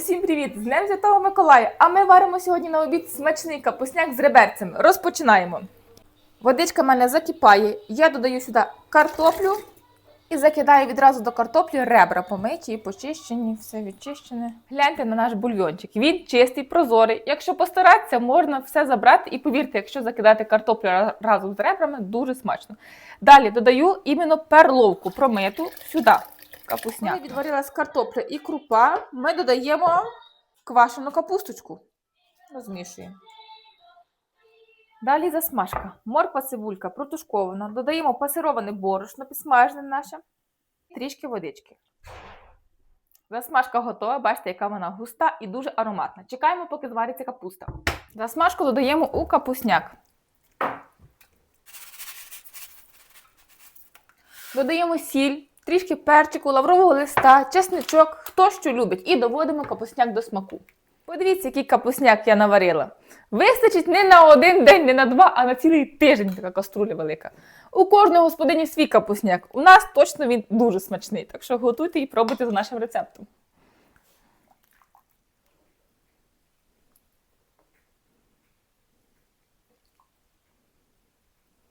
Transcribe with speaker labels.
Speaker 1: Усім привіт! З Днем Святого Миколая! А ми варимо сьогодні на обід смачний капусняк з реберцями. Розпочинаємо. Водичка в мене закипає. Я додаю сюди картоплю і закидаю відразу до картоплі ребра помиті і почищені, все відчищене. Гляньте на наш бульйончик. Він чистий, прозорий. Якщо постаратися, можна все забрати. І повірте, якщо закидати картоплю разом з ребрами, дуже смачно. Далі додаю іменно перловку промиту сюди. Капусняк. Коли відварилась картопля і крупа, ми додаємо квашену капусточку. Розмішуємо. Далі засмажка. Морква цибулька протушкована. Додаємо пасироване борошно, підсмажене наше, трішки водички. Засмажка готова, бачите, яка вона густа і дуже ароматна. Чекаємо, поки звариться капуста. Засмажку додаємо у капусняк. Додаємо сіль, трішки перчику, лаврового листа, чесничок, хто що любить, і доводимо капусняк до смаку. Подивіться, який капусняк я наварила. Вистачить не на один день, не на два, а на цілий тиждень така каструля велика. У кожного господині свій капусняк. У нас точно він дуже смачний, так що готуйте і пробуйте за нашим рецептом.